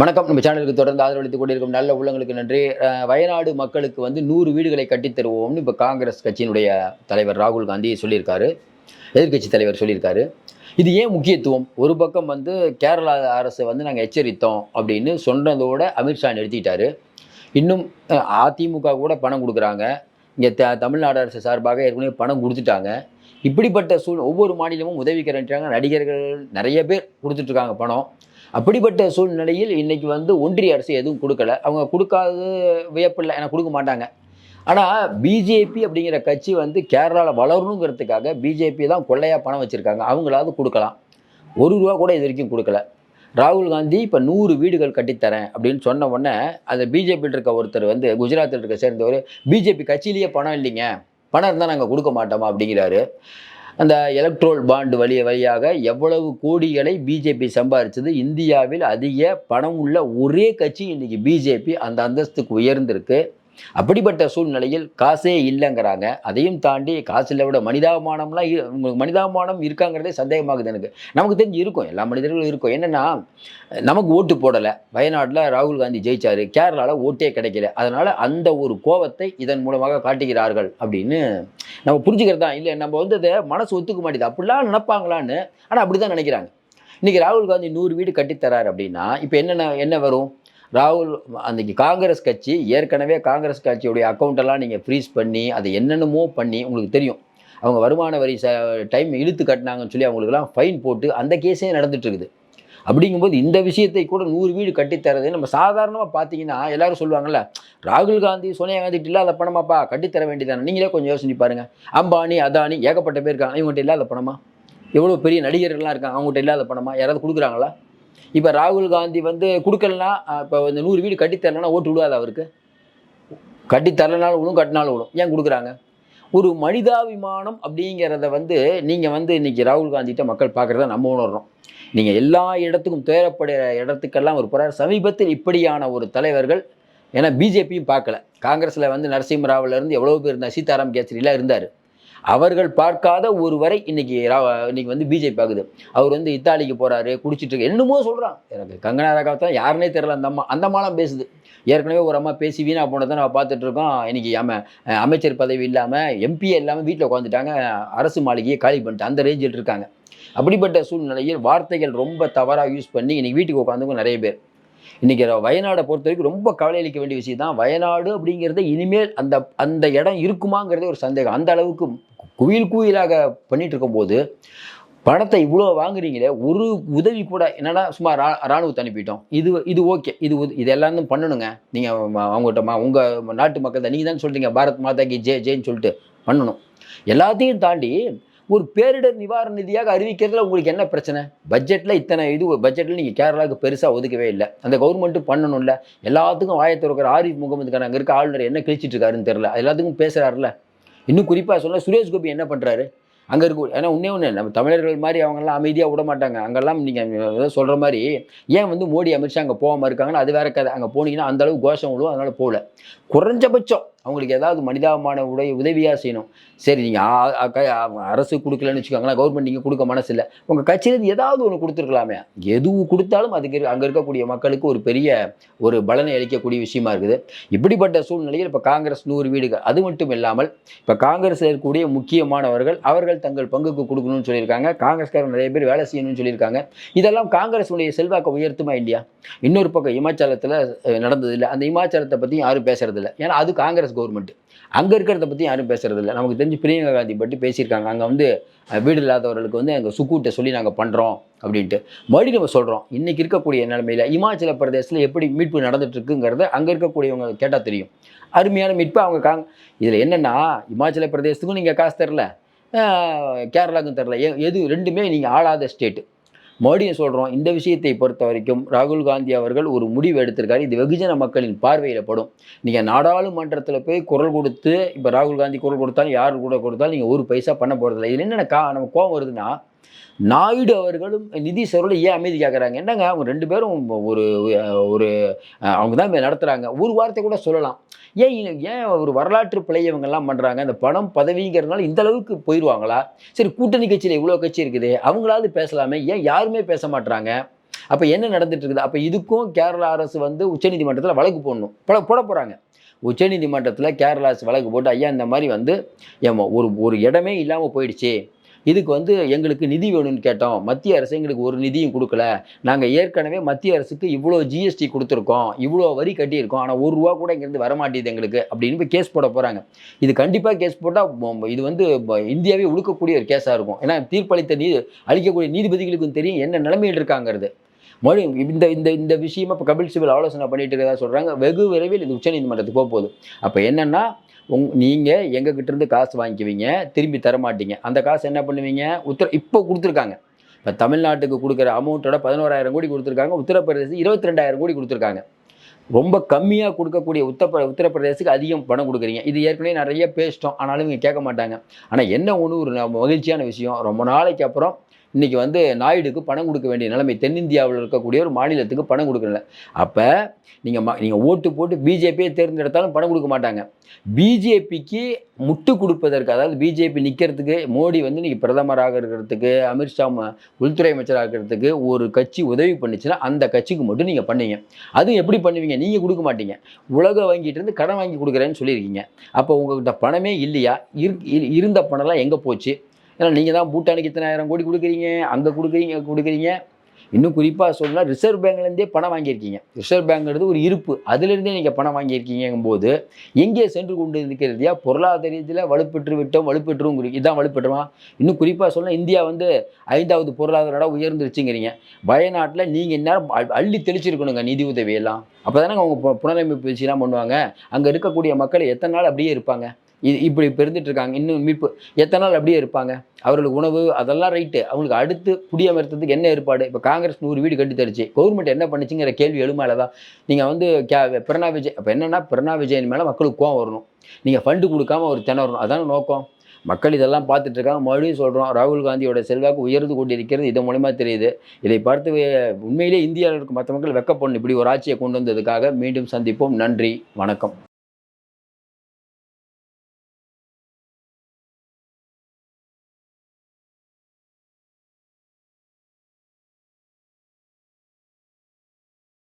வணக்கம். நம்ம சேனலுக்கு தொடர்ந்து ஆதரவளித்துக் கொண்டிருக்கும் நல்ல உள்ளங்களுக்கு நன்றி. வயநாடு மக்களுக்கு வந்து நூறு வீடுகளை கட்டித் தருவோம்னு இப்போ காங்கிரஸ் கட்சியினுடைய தலைவர் ராகுல் காந்தி சொல்லியிருக்காரு. எதிர்க்கட்சி தலைவர் சொல்லியிருக்காரு. இது ஏன் முக்கியத்துவம்? ஒரு பக்கம் வந்து கேரளா அரசை வந்து நாங்கள் எச்சரித்தோம் அப்படின்னு சொன்னதோட அமித்ஷா நிறுத்திட்டாரு. இன்னும் அதிமுக கூட பணம் கொடுக்குறாங்க. இங்கே த தமிழ்நாடு அரசு சார்பாக ஏற்கனவே பணம் கொடுத்துட்டாங்க. இப்படிப்பட்ட சூழ் ஒவ்வொரு மாநிலமும் உதவி நடிகர்கள் நிறைய பேர் கொடுத்துட்ருக்காங்க பணம். அப்படிப்பட்ட சூழ்நிலையில் இன்னைக்கு வந்து ஒன்றிய அரசு எதுவும் கொடுக்கல. அவங்க கொடுக்காதது வியப்பில்லை ஏன்னா கொடுக்க மாட்டாங்க. ஆனால் பிஜேபி அப்படிங்கிற கட்சி வந்து கேரளாவில் வளரணுங்கிறதுக்காக பிஜேபி தான் கொள்ளையாக பணம் வச்சுருக்காங்க. அவங்களாவது கொடுக்கலாம். ஒரு ரூபா கூட இது வரைக்கும் கொடுக்கல. ராகுல் காந்தி இப்போ நூறு வீடுகள் கட்டித்தரேன் அப்படின்னு சொன்ன உடனே அந்த பிஜேபியில் இருக்க ஒருத்தர் வந்து குஜராத்தில் இருக்க சேர்ந்தவர் பிஜேபி கட்சியிலேயே பணம் இல்லைங்க. பணம் இருந்தால் நாங்கள் கொடுக்க மாட்டோமா அப்படிங்கிறாரு. அந்த எலக்ட்ரோல் பாண்டு வழி வழியாக எவ்வளவு கோடிகளை பிஜேபி சம்பாதிச்சது இந்தியாவில் அதிக பணம் உள்ள ஒரே கட்சி இன்றைக்கி பிஜேபி அந்த அந்தஸ்துக்கு உயர்ந்திருக்கு. அப்படிப்பட்ட சூழ்நிலையில் காசே இல்லைங்கிறாங்க. அதையும் தாண்டி காசு இல்லை விட மனிதாபிமானம்லாம் இரு- உங்களுக்கு மனிதாபிமானம் இருக்காங்கிறதே சந்தேகமாகுது எனக்கு. நமக்கு தெரிஞ்சு இருக்கும். எல்லா மனிதர்களும் இருக்கும். என்னென்னா நமக்கு ஓட்டு போடலை. வயநாட்டில் ராகுல் காந்தி ஜெயிச்சாரு. கேரளாவில் ஓட்டே கிடைக்கல. அதனால் அந்த ஒரு கோவத்தை இதன் மூலமாக காட்டுகிறார்கள் அப்படின்னு நம்ம புரிஞ்சுக்கிறது தான். இல்லை நம்ம வந்து அதை மனசு ஒத்துக்க மாட்டேது அப்படிலாம் நினைப்பாங்களான்னு ஆனால் அப்படி தான் நினைக்கிறாங்க. இன்றைக்கி ராகுல் காந்தி நூறு வீடு கட்டித்தரார் அப்படின்னா இப்போ என்னென்ன என்ன வரும்? ராகுல் அன்றைக்கி காங்கிரஸ் கட்சி ஏற்கனவே காங்கிரஸ் கட்சியுடைய அக்கௌண்ட்டெல்லாம் நீங்கள் ஃப்ரீஸ் பண்ணி அதை என்னென்னமோ பண்ணி உங்களுக்கு தெரியும். அவங்க வருமான வரி ச டைம் இழுத்து கட்டினாங்கன்னு சொல்லி அவங்களுக்குலாம் ஃபைன் போட்டு அந்த கேஸே நடந்துகிட்ருக்குது இருக்குது அப்படிங்கும்போது இந்த விஷயத்தை கூட நூறு வீடு கட்டித்தரது நம்ம சாதாரணமாக பார்த்தீங்கன்னா எல்லாரும் சொல்லுவாங்கல்ல ராகுல் காந்தி சோனியா காந்தி இல்லாத பணமாப்பா கட்டித்தர வேண்டியதானே? நீங்களே கொஞ்சம் யோசனை பாருங்க. அம்பானி அதானி ஏகப்பட்ட பேர் இருக்காங்க. இவங்ககிட்ட இல்லாத பணமா? எவ்வளோ பெரிய நடிகர்கள்லாம் இருக்காங்க. அவங்ககிட்ட இல்லாத பணமா? யாராவது கொடுக்குறாங்களா? இப்போ ராகுல் காந்தி வந்து கொடுக்கலனா இப்போ இந்த நூறு வீடு கட்டித்தரலனா ஓட்டு விடுவாது அவருக்கு? கட்டித்தரலனாலும் விடும் கட்டினாலும் விடும். ஏன் கொடுக்குறாங்க? ஒரு மனிதாபிமானம் அப்படிங்கிறத வந்து நீங்கள் வந்து இன்னைக்கு ராகுல் காந்திகிட்ட மக்கள் பார்க்குறத நம்ம உணர்றோம். நீங்கள் எல்லா இடத்துக்கும் துயரப்படுற இடத்துக்கெல்லாம் ஒரு போகிறார் சமீபத்தில் இப்படியான ஒரு தலைவர்கள் ஏன்னா பிஜேபியும் பார்க்கல காங்கிரஸில் வந்து நரசிம்மராவிலேருந்து எவ்வளோ பேர் இருந்தார் சீதாராம் கேசரிலாம் இருந்தார். அவர்கள் பார்க்காத ஒருவரை இன்னைக்கு ரா இன்னைக்கு வந்து பிஜேபி ஆகுது. அவர் வந்து இத்தாலிக்கு போகிறாரு குடிச்சிட்டு இருக்கு என்னமோ சொல்கிறான் எனக்கு கங்கனா ரகாவத் தான் யாருனே தெரியல. அந்த அம்மா அந்த அம்மாலாம் பேசுது. ஏற்கனவே ஒரு அம்மா பேசி வீணா போனதை நம்ம பார்த்துட்டு இருக்கோம். இன்னைக்கு அம அமைச்சர் பதவி இல்லாமல் எம்பியே இல்லாமல் வீட்டில் உட்காந்துட்டாங்க அரசு மாளிகையை காலி பண்ணிட்டு அந்த ரேஞ்சில் இருக்காங்க. அப்படிப்பட்ட சூழ்நிலையில் வார்த்தைகள் ரொம்ப தவறாக யூஸ் பண்ணி இன்னைக்கு வீட்டுக்கு உட்காந்துங்க நிறைய பேர். இன்றைக்கி வயநாடை பொறுத்த வரைக்கும் ரொம்ப கவலை அளிக்க வேண்டிய விஷயம் தான் வயநாடு அப்படிங்கிறது இனிமேல் அந்த அந்த இடம் இருக்குமாங்கிறதே ஒரு சந்தேகம். அந்த அளவுக்கு குயில் குயிலாக பண்ணிட்டு இருக்கும்போது பணத்தை இவ்வளோ வாங்குறீங்களே ஒரு உதவி கூட என்னன்னா சும்மா ரா ராணுவத்தை அனுப்பிட்டோம். இது இது ஓகே. இது இது எல்லாமே பண்ணணுங்க. நீங்கள் அவங்ககிட்ட மா உங்கள் நாட்டு மக்கள் தான் நீங்கள் தான் சொல்கிறீங்க பாரத் மாதா கி ஜே ஜேன்னு சொல்லிட்டு பண்ணணும். எல்லாத்தையும் தாண்டி ஒரு பேரிடர் நிவாரண நிதியாக அறிவிக்கிறதுல உங்களுக்கு என்ன பிரச்சனை? பட்ஜெட்டில் இத்தனை இது பட்ஜெட்டில் நீங்கள் கேரளாவுக்கு பெருசாக ஒதுக்கவே இல்லை. அந்த கவர்மெண்ட்டும் பண்ணணும்ல. எல்லாத்துக்கும் ஆயத்திருக்கிற ஆரிஃப் முகமது அங்கே இருக்க ஆளுநர் என்ன கிழிச்சிட்டு இருக்காருன்னு தெரில எல்லாத்துக்கும் பேசுகிறாருல இன்னும் குறிப்பாக சொல்ல சுரேஷ் கோபி என்ன பண்ணுறாரு அங்கே இருக்க ஏன்னா உன்னே ஒன்று நம்ம தமிழர்கள் மாதிரி அவங்கெல்லாம் அமைதியாக விட மாட்டாங்க. அங்கெல்லாம் நீங்கள் சொல்கிற மாதிரி ஏன் வந்து மோடி அமித்ஷா அங்கே போகாமல் இருக்காங்கன்னா அது வேற கதை. அங்கே போனீங்கன்னா அந்தளவு கோஷம் விழுவும் அதனால் போகல. குறைஞ்சபட்சம் அவங்களுக்கு ஏதாவது மனிதாபமான உடைய உதவியாக செய்யணும். சரி நீங்கள் அரசு கொடுக்கலன்னு வச்சுக்கோங்களேன் கவர்மெண்ட் நீங்கள் கொடுக்க மனசு இல்லை உங்கள் கட்சியிலேருந்து ஏதாவது ஒன்று கொடுத்துருக்கலாமே. எதுவும் கொடுத்தாலும் அதுக்கு அங்கே இருக்கக்கூடிய மக்களுக்கு ஒரு பெரிய ஒரு பலனை அளிக்கக்கூடிய விஷயமா இருக்குது. இப்படிப்பட்ட சூழ்நிலையில் இப்போ காங்கிரஸ் நூறு வீடுகள் அது மட்டும் இல்லாமல் இப்போ காங்கிரஸில் இருக்கக்கூடிய முக்கியமானவர்கள் அவர்கள் தங்கள் பங்குக்கு கொடுக்கணும்னு சொல்லியிருக்காங்க. காங்கிரஸ்காரர் நிறைய பேர் வேலை செய்யணும்னு சொல்லியிருக்காங்க. இதெல்லாம் காங்கிரஸுடைய செல்வாக்கை உயர்த்துமா இல்லையா? இன்னொரு பக்கம் இமாச்சலத்தில் நடந்ததில்லை அந்த இமாச்சலத்தை பற்றி யாரும் பேசுறதில்லை. ஏன்னா அது காங்கிரஸ் கவர்மெண்ட் அங்கே இருக்கிறத பற்றி யாரும் பேசுறது இல்லை நமக்கு தெரிஞ்சு பிரியங்கா காந்தி பற்றி பேசியிருக்காங்க. அங்கே வந்து வீடு இல்லாதவர்களுக்கு வந்து அங்கே சுக்கூட்டை சொல்லி நாங்கள் பண்ணுறோம் அப்படின்ட்டு. மறுபடியும் நம்ம சொல்கிறோம் இன்றைக்கி இருக்கக்கூடிய நிலைமையில் இமாச்சல பிரதேசத்தில் எப்படி மீட்பு நடந்துட்டுருக்குங்கிறத அங்கே இருக்கக்கூடியவங்க கேட்டால் தெரியும். அருமையான மீட்பு. அவங்க காங் இதில் என்னென்னா இமாச்சல பிரதேசத்துக்கும் நீங்கள் காசு தரல. கேரளாவுக்கும் தரல. எ- எது ரெண்டுமே நீங்கள் ஆளாத ஸ்டேட்டு மறுபடியும் சொல்கிறோம் இந்த விஷயத்தை பொறுத்த வரைக்கும் ராகுல் காந்தி அவர்கள் ஒரு முடிவு எடுத்திருக்காரு. இது வெகுஜன மக்களின் பார்வையில் படும். நீங்கள் நாடாளுமன்றத்தில் போய் குரல் கொடுத்து இப்போ ராகுல் காந்தி குரல் கொடுத்தாலும் யார் கூட கொடுத்தாலும் நீங்கள் ஒரு பைசா பண்ண போகிறதில்ல இதில் என்னென்ன கா நம்ம கோவம் வருதுன்னா நாயுடு அவர்களும் நிதி அவர்களும் ஏன் அமைதி கேட்குறாங்க என்னங்க அவங்க ரெண்டு பேரும் ஒரு ஒரு அவங்க தான் நடத்துகிறாங்க ஒரு வார்த்தை கூட சொல்லலாம். ஏன் ஏன் ஒரு வரலாற்று பிழையை இவங்கெல்லாம் பண்ணுறாங்க இந்த பணம் பதவிங்கிறதுனால இந்த அளவுக்கு போயிடுவாங்களா சரி கூட்டணி கட்சியில் இவ்வளோ கட்சி இருக்குது. அவங்களாவது பேசலாமே. ஏன் யாருமே பேச மாட்டுறாங்க அப்போ என்ன நடந்துட்டு இருக்குது அப்போ இதுக்கும் கேரளா அரசு வந்து உச்சநீதிமன்றத்தில் வழக்கு போடணும். போட போட போகிறாங்க உச்சநீதிமன்றத்தில் கேரளா அரசு வழக்கு போட்டு ஐயா இந்த மாதிரி வந்து ஏம்மா ஒரு ஒரு இடமே இல்லாமல் போயிடுச்சு. இதுக்கு வந்து எங்களுக்கு நிதி வேணும்னு கேட்டோம். மத்திய அரசு எங்களுக்கு ஒரு நிதியும் கொடுக்கல. நாங்கள் ஏற்கனவே மத்திய அரசுக்கு இவ்வளோ ஜிஎஸ்டி கொடுத்துருக்கோம். இவ்வளோ வரி கட்டியிருக்கோம். ஆனால் ஒரு ரூபா கூட இங்கேருந்து வரமாட்டேது எங்களுக்கு அப்படின்னு போய் கேஸ் போட போகிறாங்க இது கண்டிப்பாக கேஸ் போட்டால் இது வந்து இந்தியாவே உழுக்கக்கூடிய ஒரு கேஸாக இருக்கும். ஏன்னா தீர்ப்பளித்த நீ அளிக்கக்கூடிய நீதிபதிகளுக்கும் தெரியும் என்ன நிலைமையில் இருக்காங்கிறது. மொழி இந்த இந்த இந்த விஷயமா இப்போ கபில் சிவில் ஆலோசனை பண்ணிட்டு இருக்கிறதா சொல்கிறாங்க வெகு விரைவில் இது உச்சநீதிமன்றத்துக்கு போக போகுது. அப்போ என்னென்னா உங் நீங்கள் எங்ககிட்டருந்து காசு வாங்கிக்குவீங்க திரும்பி தர மாட்டீங்க அந்த காசு என்ன பண்ணுவீங்க? உத்தர இப்போ கொடுத்துருக்காங்க. இப்போ தமிழ்நாட்டுக்கு கொடுக்குற அமௌண்ட்டோட பதினோராயிரம் கோடி கொடுத்துருக்காங்க உத்தரப்பிரதேசம் இருபத்தி ரெண்டாயிரம் கோடி கொடுத்துருக்காங்க. ரொம்ப கம்மியாக கொடுக்கக்கூடிய உத்தர உத்தரப்பிரதேசத்துக்கு அதிகம் பணம் கொடுக்குறீங்க. இது ஏற்கனவே நிறைய பேசிட்டோம் ஆனாலும் இங்கே கேட்க மாட்டாங்க. ஆனால் என்ன ஒன்று ஒரு மகிழ்ச்சியான விஷயம். ரொம்ப நாளைக்கு அப்புறம் இன்னைக்கு வந்து நாயுடுக்கு பணம் கொடுக்க வேண்டிய நிலைமை தென்னிந்தியாவில் இருக்கக்கூடிய ஒரு மாநிலத்துக்கு பணம் கொடுக்கல அப்போ நீங்கள் ம நீங்கள் ஓட்டு போட்டு பிஜேபியை தேர்ந்தெடுத்தாலும் பணம் கொடுக்க மாட்டாங்க. பிஜேபிக்கு முட்டு கொடுப்பதற்கு அதாவது பிஜேபி நிற்கிறதுக்கு மோடி வந்து இன்றைக்கி பிரதமராக இருக்கிறதுக்கு அமித்ஷா உள்துறை அமைச்சராக இருக்கிறதுக்கு ஒரு கட்சி உதவி பண்ணுச்சுன்னா அந்த கட்சிக்கு மட்டும் நீங்கள் பண்ணீங்க. அதுவும் எப்படி பண்ணுவீங்க? நீங்கள் கொடுக்க மாட்டீங்க. உலக வங்கிட்டு இருந்து கடன் வாங்கி கொடுக்குறேன்னு சொல்லியிருக்கீங்க. அப்போ உங்கள்கிட்ட பணமே இல்லையா? இரு- இருந்த பணம்லாம் எங்கே போச்சு? ஏன்னா நீங்கள் தான் பூட்டானுக்கு இத்தனாயிரம் கோடி கொடுக்குறீங்க அங்கே கொடுக்குறீங்க கொடுக்குறீங்க. இன்னும் குறிப்பாக சொன்னால் ரிசர்வ் பேங்க்லேருந்தே பணம் வாங்கியிருக்கீங்க. ரிசர்வ் பேங்க்ன்றது ஒரு இருப்பு. அதுலேருந்தே நீங்கள் பணம் வாங்கியிருக்கீங்கும்போது எங்கே சென்று கொண்டு இருக்கிறதையா பொருளாதார ரீதியில் வலுப்பெற்று விட்டோம் வலுப்பெற்றும் குறி- இதான் வலுப்பெற்றுமா? இன்னும் குறிப்பாக சொன்னால் இந்தியா வந்து ஐந்தாவது பொருளாதார இடம் உயர்ந்துருச்சுங்கிறீங்க. வயநாட்டில் நீங்கள் இந்நேரம் அள்ளி தெளிச்சிருக்கணுங்க நிதி உதவியெல்லாம். அப்போ தானே அவங்க பு- புனரமைப்பு வச்சுலாம் பண்ணுவாங்க. அங்கே இருக்கக்கூடிய மக்கள் எத்தனை நாள் அப்படியே இருப்பாங்க? இது இப்படி இப்போ இருக்காங்க இன்னும் மீட்பு எத்தனை நாள் அப்படியே இருப்பாங்க? அவர்களுக்கு உணவு அதெல்லாம் ரைட்டு அவங்களுக்கு அடுத்து குடியமர்த்ததுக்கு என்ன ஏற்பாடு? இப்போ காங்கிரஸ் நூறு வீடு கட்டி தருச்சு கவர்மெண்ட் என்ன பண்ணுச்சுங்கிற கேள்வி எழுமையில தான் நீங்கள் வந்து கே பிரணா விஜய் அப்போ என்னன்னா பிரணா விஜயன் மேலே மக்களுக்கு கோவம் வரணும். நீங்கள் ஃபண்டு கொடுக்காம ஒரு திணறணும். அதான நோக்கம். மக்கள் இதெல்லாம் பார்த்துட்டு இருக்காங்க மறுபடியும் சொல்கிறோம் ராகுல் காந்தியோட செல்வாக்கு உயர்ந்து கொண்டிருக்கிறது இதன் மூலயமா தெரியுது. இதை பார்த்து உண்மையிலே இந்தியாவில் இருக்கும் மற்ற மக்கள் வெக்கப்படணும். இப்படி ஒரு ஆட்சியை கொண்டு வந்ததுக்காக மீண்டும் சந்திப்போம். நன்றி. வணக்கம்.